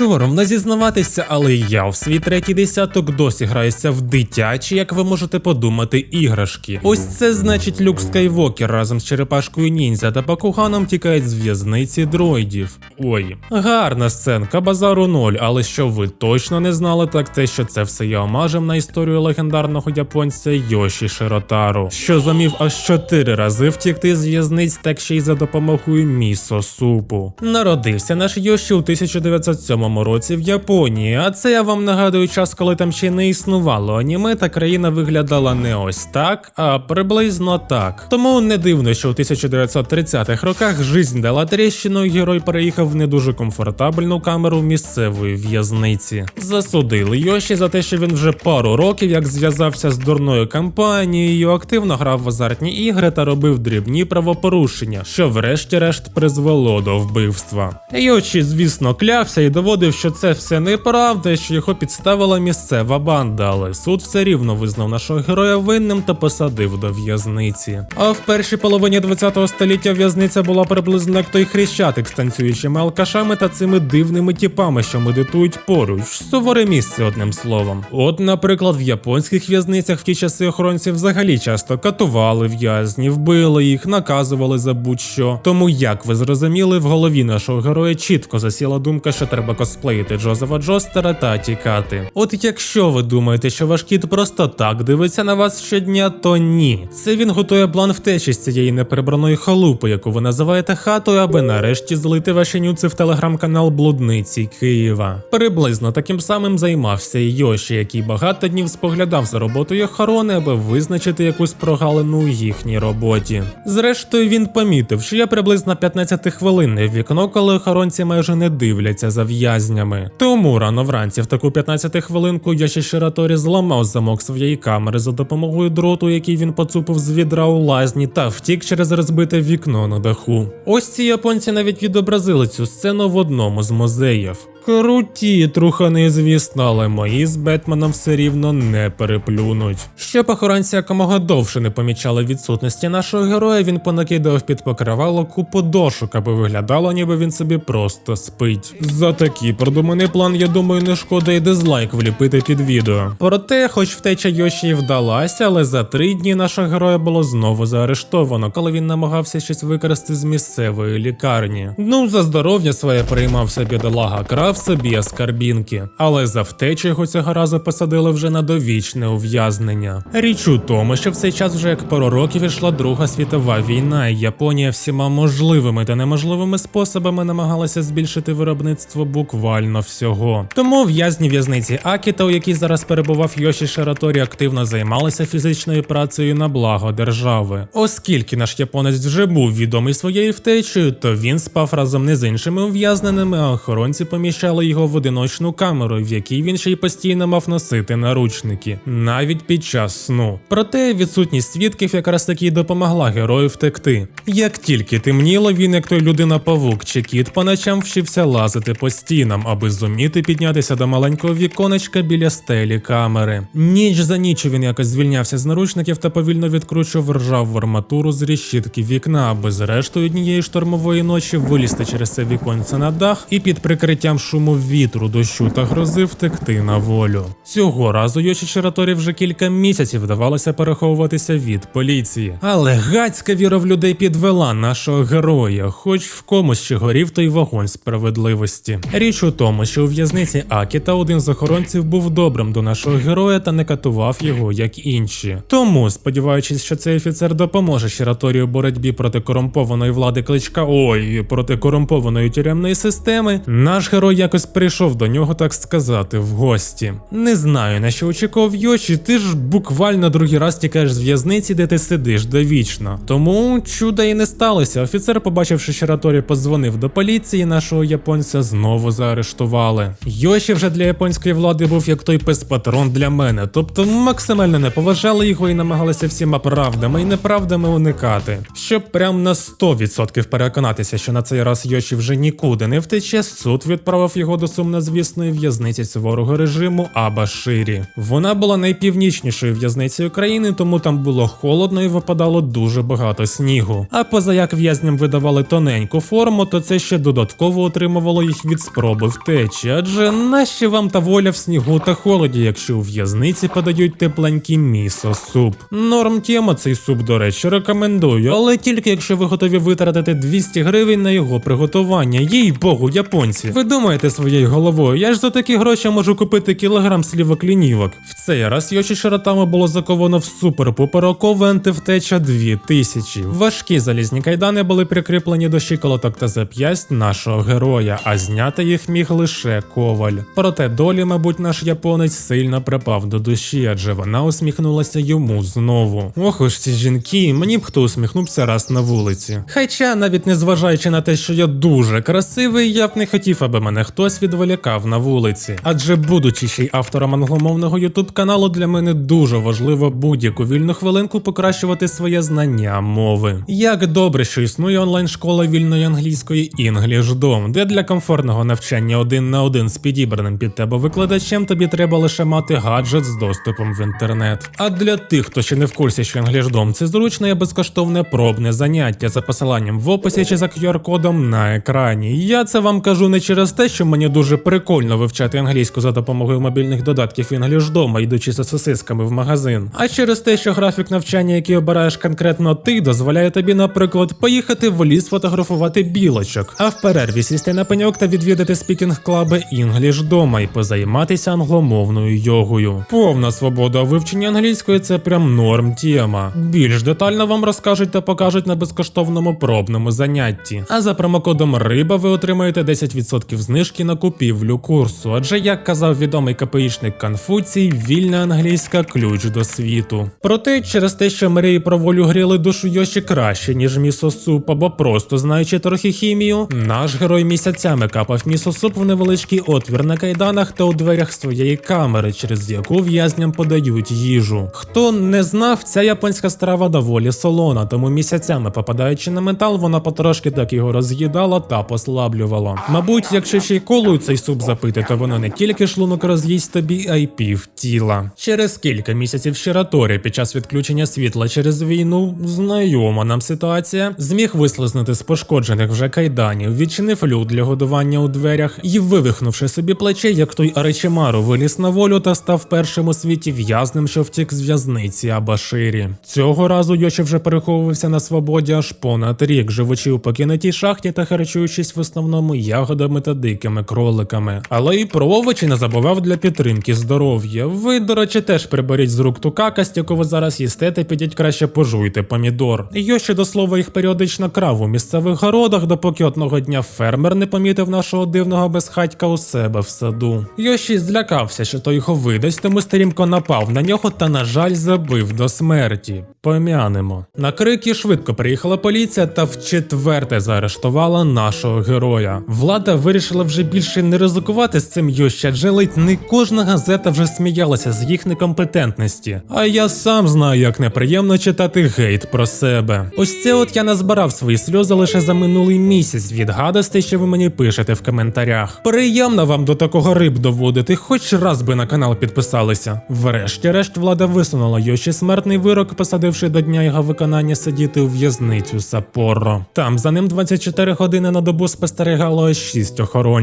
Соромно зізнаватися, але я в свій третій десяток досі граюся в дитячі, як ви можете подумати, іграшки. Ось це значить Люк Скайвокер разом з черепашкою ніндзя та Бакуганом тікають з в'язниці дроїдів. Ой, гарна сценка, базару ноль, але що ви точно не знали, так те, що це все є омажем на історію легендарного японця Йоші Широтару, що зумів аж чотири рази втікти з в'язниць, так ще й за допомогою місо супу. Народився наш Йоші у 1907 році в Японії, а це я вам нагадую час, коли там ще не існувало аніме, та країна виглядала не ось так, а приблизно так. Тому не дивно, що у 1930-х роках жизнь дала тріщину, герой переїхав в не дуже комфортабельну камеру місцевої в'язниці. Засудили Йоші за те, що він вже пару років як зв'язався з дурною кампанією, активно грав в азартні ігри та робив дрібні правопорушення, що врешті-решт призвело до вбивства. Йоші, звісно, клявся і доводив, що це все неправда, що його підставила місцева банда, але суд все рівно визнав нашого героя винним та посадив до в'язниці. А в першій половині 20-го століття в'язниця була приблизно як той хрещатик з танцюючими алкашами та цими дивними тіпами, що медитують поруч. Суворе місце, одним словом. От, наприклад, в японських в'язницях в ті часи охоронці взагалі часто катували в'язнів, били їх, наказували за будь-що. Тому, як ви зрозуміли, в голові нашого героя чітко засіла думка, що треба косплеїти Джозефа Джостера та тікати. От якщо ви думаєте, що ваш кіт просто так дивиться на вас щодня, то ні. Це він готує план втечі з цієї неприбраної халупи, яку ви називаєте хатою, аби нарешті злити ваші нюци в телеграм-канал Блудниці Києва. Приблизно таким самим займався і Йоші, який багато днів споглядав за роботою охорони, аби визначити якусь прогалину у їхній роботі. Зрештою, він помітив, що є приблизно 15 хвилинне вікно, коли охоронці майже не дивляться за в'язнями. Тому рано вранці в таку 15 хвилинку Йоші Шираторі зламав замок своєї камери за допомогою дроту, який він поцупив з відра у лазні, та втік через розбите вікно на даху. Ось ці японці навіть відобразили цю сцену в одному з музеїв. Круті, трухани, звісно, але мої з Бетменом все рівно не переплюнуть. Щоб охоронці якомога довше не помічали відсутності нашого героя, він понакидав під покривало купу дошок, аби виглядало, ніби він собі просто спить. За такий продуманий план, я думаю, не шкода і дизлайк вліпити під відео. Проте, хоч втеча Йоші і вдалася, але за три дні нашого героя було знову заарештовано, коли він намагався щось викрасти з місцевої лікарні. Ну, за здоров'я своє приймався бідолага крав собі аскарбінки, але за втечу його цього разу посадили вже на довічне ув'язнення. Річ у тому, що в цей час вже як пару років ішла Друга світова війна, і Японія всіма можливими та неможливими способами намагалася збільшити виробництво буквально всього. Тому в'язні в'язниці Акіта, у якій зараз перебував Йоші Шараторі, активно займалися фізичною працею на благо держави. Оскільки наш японець вже був відомий своєю втечею, то він спав разом не з іншими ув'язненими, а охоронці поміщали його в одиночну камеру, в якій він ще й постійно мав носити наручники, навіть під час сну. Проте відсутність свідків якраз таки допомогла герою втекти. Як тільки темніло, він, як той людина-павук чи кіт, по ночам вчився лазити по стінам, аби зуміти піднятися до маленького віконечка біля стелі камери. Ніч за ніч він якось звільнявся з наручників та повільно відкручував ржаву арматуру з решітки вікна, аби зрештою однієї штормової ночі вилізти через це віконце на дах і під прикриттям шуму вітру, дощу та грози втекти на волю. Цього разу Йоші Шираторі вже кілька місяців вдавалося переховуватися від поліції. Але гацька віра в людей підвела нашого героя, хоч в комусь ще горів той вогонь справедливості. Річ у тому, що у в'язниці Акіта один з охоронців був добрим до нашого героя та не катував його, як інші. Тому, сподіваючись, що цей офіцер допоможе Шираторі у боротьбі проти корумпованої влади кличка, ой, проти корумпованої тюремної системи, наш герой якось прийшов до нього, так сказати, в гості. Не знаю, на що очікував Йоші, ти ж буквально другий раз тікаєш з в'язниці, де ти сидиш довічно. Тому чуда і не сталося. Офіцер, побачивши Шираторі, подзвонив до поліції, нашого японця знову заарештували. Йоші вже для японської влади був як той пес-патрон для мене, тобто максимально не поважали його і намагалися всіма правдами і неправдами уникати. Щоб прям на 100% переконатися, що на цей раз Йоші вже нікуди не втече, суд відправив відправив його до сумнозвісної в'язниці суворого режиму Аба-Ширі. Вона була найпівнічнішою в'язницею країни, тому там було холодно і випадало дуже багато снігу. А поза як в'язням видавали тоненьку форму, то це ще додатково отримувало їх від спроби втечі. Адже нащо вам та воля в снігу та холоді, якщо у в'язниці подають тепленький місо суп? Норм тема цей суп, до речі, рекомендую, але тільки якщо ви готові витратити 200 гривень на його приготування. Їй богу, японці. Ви думаєте своєю головою, я ж за такі гроші можу купити кілограм слівок лінівок. В цей раз Йоші Шаратами було заковано в супер-пуперокове антивтеча 2000. Важкі залізні кайдани були прикріплені до щиколоток та зап'ясть нашого героя, а зняти їх міг лише коваль. Проте долі, мабуть, наш японець сильно припав до душі, адже вона усміхнулася йому знову. Ох уж ці жінки, мені б хто усміхнувся раз на вулиці. Хоча, навіть незважаючи на те, що я дуже красивий, я б не хотів, аби мене хтось відволікав на вулиці. Адже, будучи ще й автором англомовного ютуб каналу, для мене дуже важливо будь-яку вільну хвилинку покращувати своє знання мови. Як добре, що існує онлайн-школа вільної англійської EnglishDom, де для комфортного навчання один на один з підібраним під тебе викладачем тобі треба лише мати гаджет з доступом в інтернет. А для тих, хто ще не в курсі, що EnglishDom – це зручне і безкоштовне пробне заняття за посиланням в описі чи за QR-кодом на екрані. Я це вам кажу не через те, що мені дуже прикольно вивчати англійську за допомогою мобільних додатків EnglishDom, йдучи за сосисками в магазин, а через те, що графік навчання, який обираєш конкретно ти, дозволяє тобі, наприклад, поїхати в ліс фотографувати білочок, а в перерві сісти на пеньок та відвідати спікінг-клаби EnglishDom і позайматися англомовною йогою. Повна свобода у вивченні англійської це прям норм тема. Більш детально вам розкажуть та покажуть на безкоштовному пробному занятті. А за промокодом риба ви отримаєте 10% знижки на купівлю курсу. Адже як казав відомий КПІшник Конфуцій, вільна англійська ключ до світу. Проте через те, що мрії про волю гріли душу Йоші краще, ніж місосуп, або просто знаючи трохи хімію, наш герой місяцями капав місосуп в невеличкий отвір на кайданах та у дверях своєї камери, через яку в'язням подають їжу. Хто не знав, ця японська страва доволі солона, тому місяцями попадаючи на метал, вона потрошки так його роз'їдала та послаблювала. Мабуть, якщо ще й колою цей суп запити, то воно не тільки шлунок роз'їсть тобі, а й пів тіла. Через кілька місяців Шираторі під час відключення світла через війну, знайома нам ситуація, зміг вислизнути з пошкоджених вже кайданів, відчинив люд для годування у дверях і, вивихнувши собі плече, як той Аречимару виліз на волю та став першим у світі в'язнем, що втік з в'язниці Абаширі. Цього разу Йоші вже переховувався на свободі аж понад рік, живучи у покинутій шахті та харчуючись в основному ягодами та дикими кроликами. Але і про овочі не забував для підтримки здоров'я. Ви, до речі, теж приберіть з рук ту какасть, яку ви зараз їсте, та підіть краще пожуйте помідор. Йоші, до слова, їх періодично крав у місцевих городах, допоки одного дня фермер не помітив нашого дивного безхатька у себе в саду. Йоші злякався, що той його видасть, тому стрімко напав на нього та, на жаль, забив до смерті. Пом'янемо. На крики швидко приїхала поліція та вчетверте заарештувала нашого героя. Влада вирішила вже більше не ризикувати з цим Йоші, адже ледь не кожна газета вже сміялася з їх некомпетентності. А я сам знаю, як неприємно читати гейт про себе. Ось це от я назбирав свої сльози лише за минулий місяць від гадостей, що ви мені пишете в коментарях. Приємно вам до такого риб доводити, хоч раз би на канал підписалися. Врешті-решт влада висунула Йоші смертний вирок, посадивши до дня його виконання сидіти у в'язницю Сапоро. Там за ним 24 години на добу спостерігало аж 6 охоронців.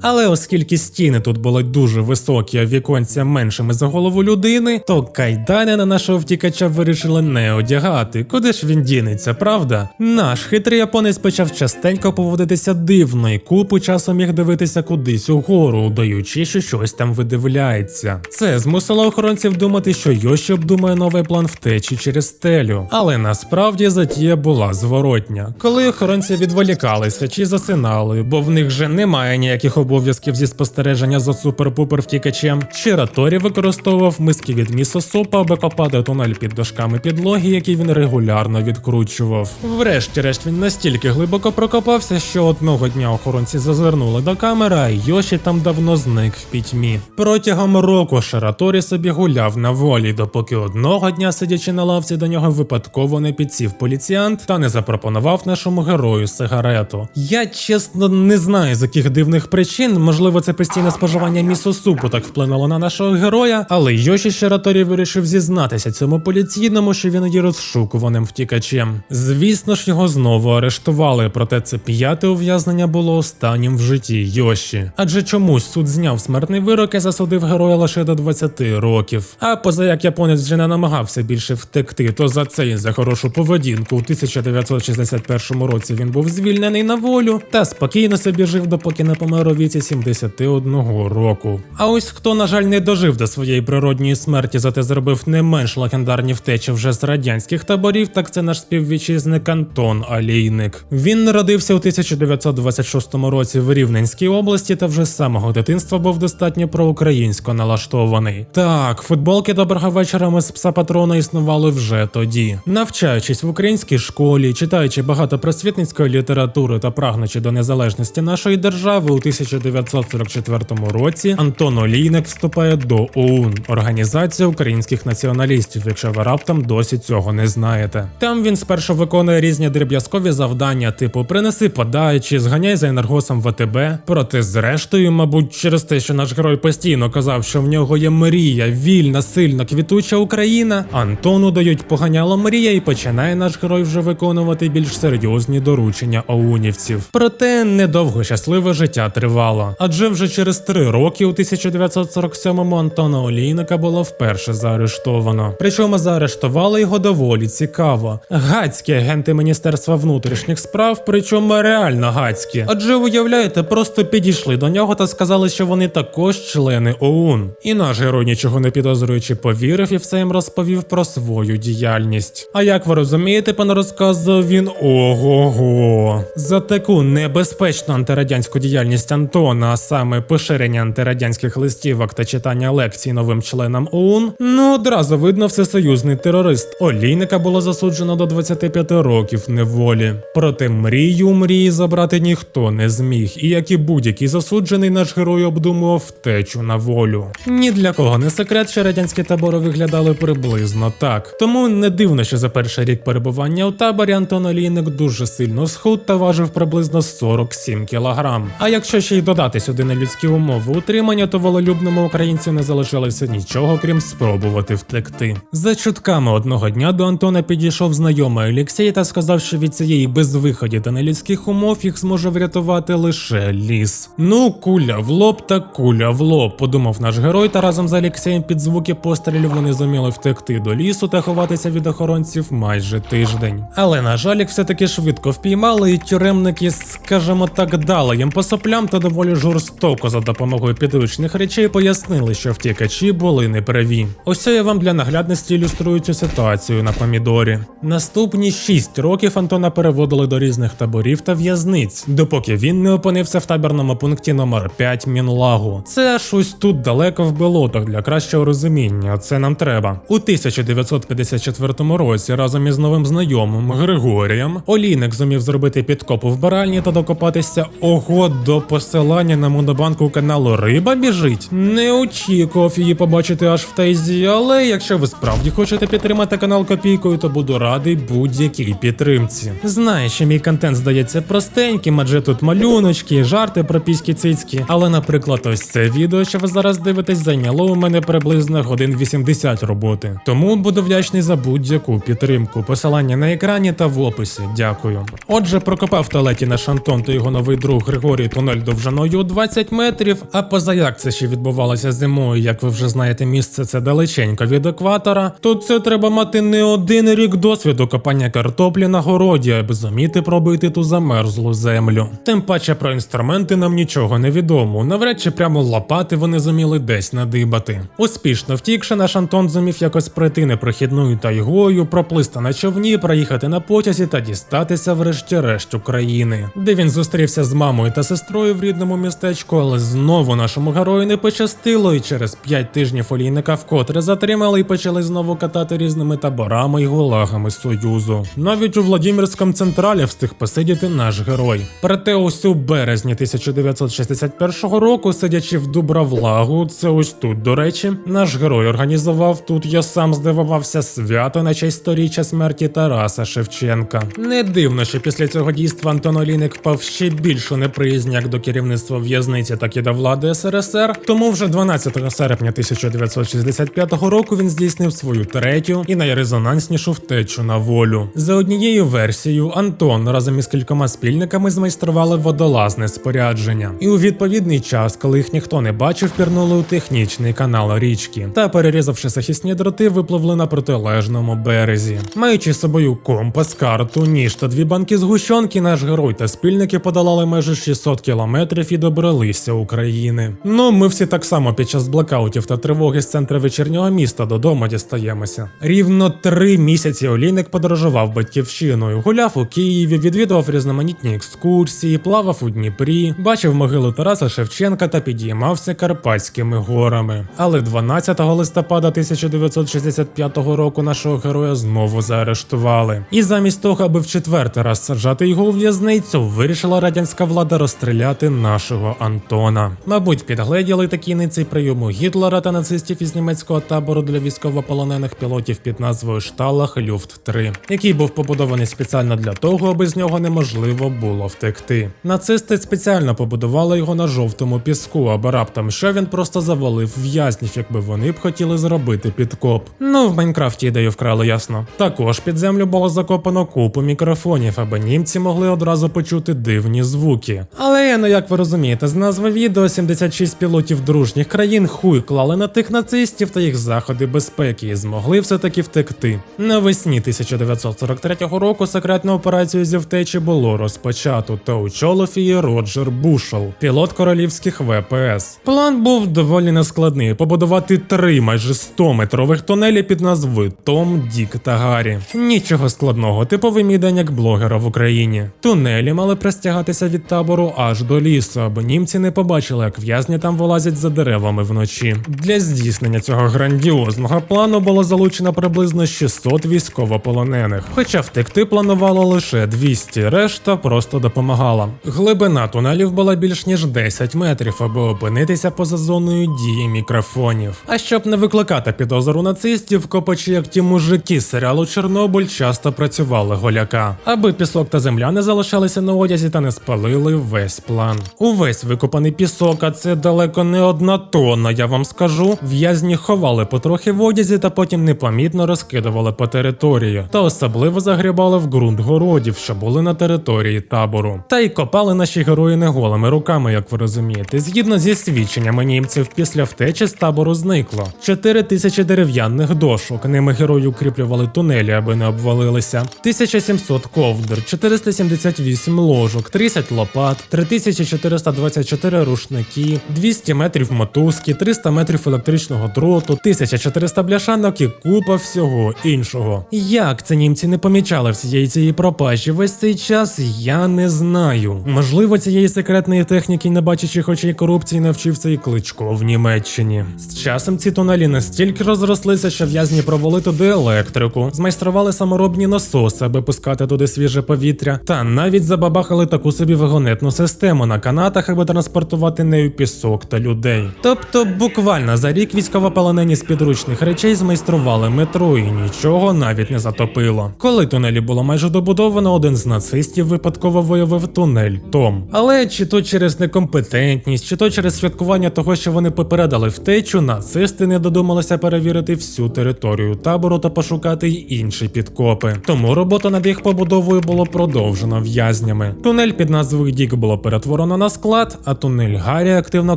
Але оскільки стіни тут були дуже високі, а віконця меншими за голову людини, то кайдани на нашого втікача вирішили не одягати. Куди ж він дінеться, правда? Наш хитрий японець почав частенько поводитися дивно і купу часу міг дивитися кудись угору, удаючи, що щось там видивляється. Це змусило охоронців думати, що Йоші обдумає новий план втечі через стелю. Але насправді затія була зворотня. Коли охоронці відволікалися чи засинали, бо в них же немає ніяких обов'язків зі спостереження за супер-пупер втікачем, Чираторі використовував миски від місосупа, аби копати тунель під дошками підлоги, який він регулярно відкручував. Врешті-решт він настільки глибоко прокопався, що одного дня охоронці зазирнули до камери, а Йоші там давно зник в пітьмі. Протягом року Шараторі собі гуляв на волі, допоки одного дня, сидячи на лавці, до нього випадково не підсів поліціянт та не запропонував нашому герою сигарету. Я чесно не знаю, з яких дивних об'єктивних причин, можливо, це постійне споживання місосупу так вплинуло на нашого героя, але Йоші Шираторі вирішив зізнатися цьому поліційному, що він є розшукуваним втікачем. Звісно ж, його знову арештували, проте це п'яте ув'язнення було останнім в житті Йоші. Адже чомусь суд зняв смертний вирок і засудив героя лише до 20 років. А поза як японець вже не намагався більше втекти, то за це і за хорошу поведінку у 1961 році він був звільнений на волю та спокійно собі жив, допоки не помер у віці 71 року. А ось хто, на жаль, не дожив до своєї природньої смерті, зате зробив не менш легендарні втечі вже з радянських таборів, так це наш співвітчизник Антон Алійник. Він народився у 1926 році в Рівненській області та вже з самого дитинства був достатньо проукраїнсько налаштований. Так, футболки доброго вечора ми з пса патрона існували вже тоді. Навчаючись в українській школі, читаючи багато просвітницької літератури та прагнучи до незалежності нашої держави, у 1944 році Антон Олійник вступає до ОУН Організація українських націоналістів, якщо ви раптом досі цього не знаєте. Там він спершу виконує різні дріб'язкові завдання, типу принеси подай чи зганяй за енергосом ВТБ. Проте, зрештою, мабуть, через те, що наш герой постійно казав, що в нього є мрія, вільна, сильна, квітуча Україна. Антону дають поганяло мрія, і починає наш герой вже виконувати більш серйозні доручення оунівців. Проте недовго щасливе життя тривало, адже вже через три роки, у 1947-му Антона Олійника було вперше заарештовано. Причому заарештували його доволі цікаво. Гацькі агенти Міністерства внутрішніх справ, причому реально гацькі. Адже уявляєте, просто підійшли до нього та сказали, що вони також члени ОУН. І наш герой, нічого не підозрюючи, повірив і все їм розповів про свою діяльність. А як ви розумієте, пан розказував він ого-го. За таку небезпечну антирадянську діяльність Антона, а саме поширення антирадянських листівок та читання лекцій новим членам ОУН, ну одразу видно всесоюзний терорист. Олійника було засуджено до 25 років неволі. Проте мрію мрії забрати ніхто не зміг, і як і будь-який засуджений, наш герой обдумував втечу на волю. Ні для кого не секрет, що радянські табори виглядали приблизно так. Тому не дивно, що за перший рік перебування у таборі Антон Олійник дуже сильно схуд та важив приблизно 47 кілограм. А якщо ще й додати сюди нелюдські умови утримання, то волелюбному українцю не залишилося нічого, крім спробувати втекти. За чутками одного дня до Антона підійшов знайомий Олексій та сказав, що від цієї безвиході та нелюдських умов їх зможе врятувати лише ліс. Ну, куля в лоб та куля в лоб, подумав наш герой, та разом з Олексієм під звуки пострілів вони зуміли втекти до лісу та ховатися від охоронців майже тиждень. Але на жаль, їх все-таки швидко впіймали, і тюремники, скажімо так, дали їм по соплям та доволі жорстоко за допомогою підручних речей пояснили, що втікачі були неправі. Ось я вам для наглядності ілюструю цю ситуацію на помідорі. Наступні 6 років Антона переводили до різних таборів та в'язниць, допоки він не опинився в табірному пункті номер 5 Мінлагу. Це аж ось тут далеко в болотах для кращого розуміння. Це нам треба. У 1954 році разом із новим знайомим Григорієм Олійник зумів зробити підкоп у вбиральні та докопатися ого до посилання на монобанку каналу Риба біжить. Не очікував її побачити аж в тайзі, але якщо ви справді хочете підтримати канал копійкою, то буду радий будь-якій підтримці. Знаю, що мій контент здається простеньким, адже тут малюночки, жарти про піські цицьки. Але, наприклад, ось це відео, що ви зараз дивитесь, зайняло у мене приблизно годин 80 роботи. Тому буду вдячний за будь-яку підтримку. Посилання на екрані та в описі. Дякую. Отже, прокопав в туалеті наш Антон та його новий друг Григорій тунель довжиною 20 метрів. А поза як це ще відбувалося зимою, як ви вже знаєте, місце це далеченько від екватора. То це треба мати не один рік досвіду копання картоплі на городі, аби зуміти пробити ту замерзлу землю. Тим паче про інструменти нам нічого не відомо. Навряд чи прямо лопати вони зуміли десь надибати. Успішно втікши, наш Антон зумів якось пройти непрохідною тайгою, проплисти на човні, проїхати на потязі та дістатися врешті-решт України, де він зустрівся з мамою та сестрою в рідному містечку, але знову нашому герою не пощастило, і через п'ять тижнів олійника вкотре затримали і почали знову катати різними таборами і гулагами Союзу. Навіть у Владимирському централі встиг посидіти наш герой. Проте ось у березні 1961 року, сидячи в Дубравлагу, це ось тут, до речі, наш герой організував тут, я сам здивувався, свято на честь сторіччя смерті Тараса Шевченка. Не дивно, що після цього дійства Антон Олійник впав ще більшу неприязнь як до керівництва в'язниці, так і до влади СРСР. Тому вже 12 серпня 1965 року він здійснив свою третю і найрезонанснішу втечу на волю. За однією версією, Антон разом із кількома спільниками змайстрували водолазне спорядження, і у відповідний час, коли їх ніхто не бачив, пірнули у технічний канал річки та, перерізавши захисні дроти, випливли на протилежному березі. Маючи з собою компас, карту, ніж та дві банки згущенки, наш герой та спільники подолали майже 600 кілометрів і добралися України. Ну, ми всі так само під час блокаутів та тривоги з центру вечірнього міста додому дістаємося. Рівно три місяці Олійник подорожував батьківщиною, гуляв у Києві, відвідував різноманітні екскурсії, плавав у Дніпрі, бачив могилу Тараса Шевченка та підіймався Карпатськими горами. Але 12 листопада 1965 року нашого героя знову заарештували. І замість того, аби в четвертий раз саджати його у в'язницю, вирішила радянська влада розстріляти нашого Антона. Мабуть, підгледіли такі ниці прийому Гітлера та нацистів із німецького табору для військовополонених пілотів під назвою Шталах Люфт 3 який був побудований спеціально для того, аби з нього неможливо було втекти. Нацисти спеціально побудували його на жовтому піску, аби раптом що він просто завалив в'язнів, якби вони б хотіли зробити підкоп. Ну, в Майнкрафті ідею вкрали ясно. Також під землю було закопано купу мікрофонів, аби німці могли одразу почути дивні звуки. Але ну як ви розумієте, з назви відео 76 пілотів дружніх країн хуй клали на тих нацистів та їх заходи безпеки і змогли все-таки втекти. Навесні 1943 року секретну операцію зі втечі було розпочато, та очолив її Роджер Бушел, пілот королівських ВПС. План був доволі нескладний: побудувати три майже 100-метрових тунелі під назвою Том, Дік та Гаррі. Нічого складного, типовий мій день як блогера в Україні. Тунелі мали простягатися від табору аж до лісу, аби німці не побачили, як в'язні там вилазять за деревами вночі. Для здійснення цього грандіозного плану було залучено приблизно 600 військовополонених. Хоча втекти планувало лише 200, решта просто допомагала. Глибина тунелів була більш ніж 10 метрів, аби опинитися поза зоною дії мікрофонів. А щоб не викликати підозру нацистів, копачі, як ті мужики серіалу Чорнобиль, часто працювали голяка, аби пісок та земля не залишалися на одязі та не спалили весь план. Увесь викопаний пісок, а це далеко не одна тонна, я вам скажу. В'язні ховали потрохи в одязі та потім непомітно розкидували по території, та особливо загрібали в ґрунт городів, що були на території табору. Та й копали наші герої не голими руками, як ви розумієте. Згідно зі свідченнями німців, після втечі з табору зникло 4 тисячі дерев'яних дошок. Ними герої укріплювали тунелі, аби не обвалилися. 1700 ковдр, 478 ложок, 30 лопат, 3424 рушники, 200 метрів мотузки, 300 метрів електричного дроту, 1400 бляшанок і купа всього іншого. Як це німці не помічали всієї цієї пропажі весь цей час, я не знаю. Можливо, цієї секретної техніки, не бачачи очей корупції, навчився і кличко в Німеччині. З часом ці тунелі настільки розрослися, що в'язні провели туди електрику, змайстрували саморобні насоси, аби пускати туди свіже повітря, та навіть забабахали таку собі вагонетну систему на канатах, аби транспортувати нею пісок та людей. Тобто, буквально за рік військовополонені з підручних речей змайстрували метро і нічого навіть не затопило. Коли тунелі було майже добудовано, один з нацистів випадково виявив тунель Том. Але чи то через некомпетентність, чи то через святкування того, що вони попередили втечу, нацисти не додумалися перевірити всю територію табору та пошукати й інші підкопи. Тому робота над їх побудовою було продовжено в'язнями. Тунель під назвою Дік було перетворено на склад, а тунель Гаррі активно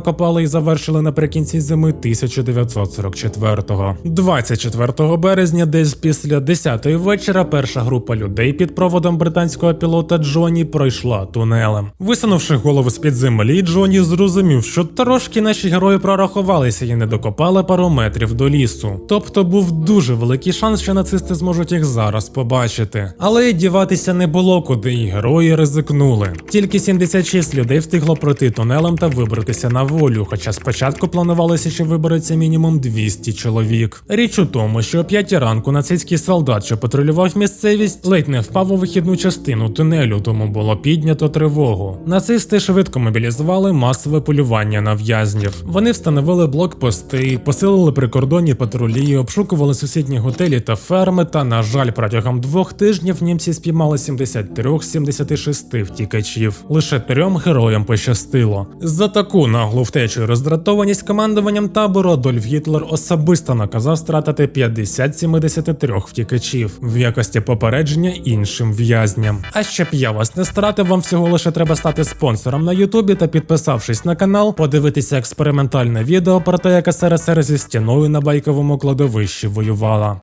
копали і завершили наприкінці зими 1944-го. 24 березня, десь після 10-ї вечора, перша група людей під проводом британського пілота Джоні пройшла тунелем. Висунувши голову з-під землі, Джоні зрозумів, що трошки наші герої прорахувалися і не докопали пару метрів до лісу. Тобто був дуже великий шанс, що нацисти зможуть їх зараз побачити. Але діватися не було куди, і герої ризикнули. Тільки 76 людей встигло пройти тунелем та вибратися на волю, хоча спочатку планувалося, що вибереться мінімум 200 чоловік. Річ у тому, що о 5 ранку нацистський солдат, що патрулював місцевість, ледь не впав у вихідну частину тунелю, тому було піднято тривогу. Нацисти швидко мобілізували масове полювання на в'язнів. Вони встановили блокпости, посилили прикордонні патрулі, обшукували сусідні готелі та ферми. Та, на жаль, протягом двох тижнів німці спіймали 73 з 76 втікачів. Лише трьом трьом героям пощастило. За таку наглу втечу і роздратованість командуванням табору Адольф Гітлер особисто наказав стратити 50 73 втікачів в якості попередження іншим в'язням. А щоб я вас не стратив, вам всього лише треба стати спонсором на Ютубі та підписавшись на канал, подивитися експериментальне відео про те, як СРСР зі стіною на байковому кладовищі воювала.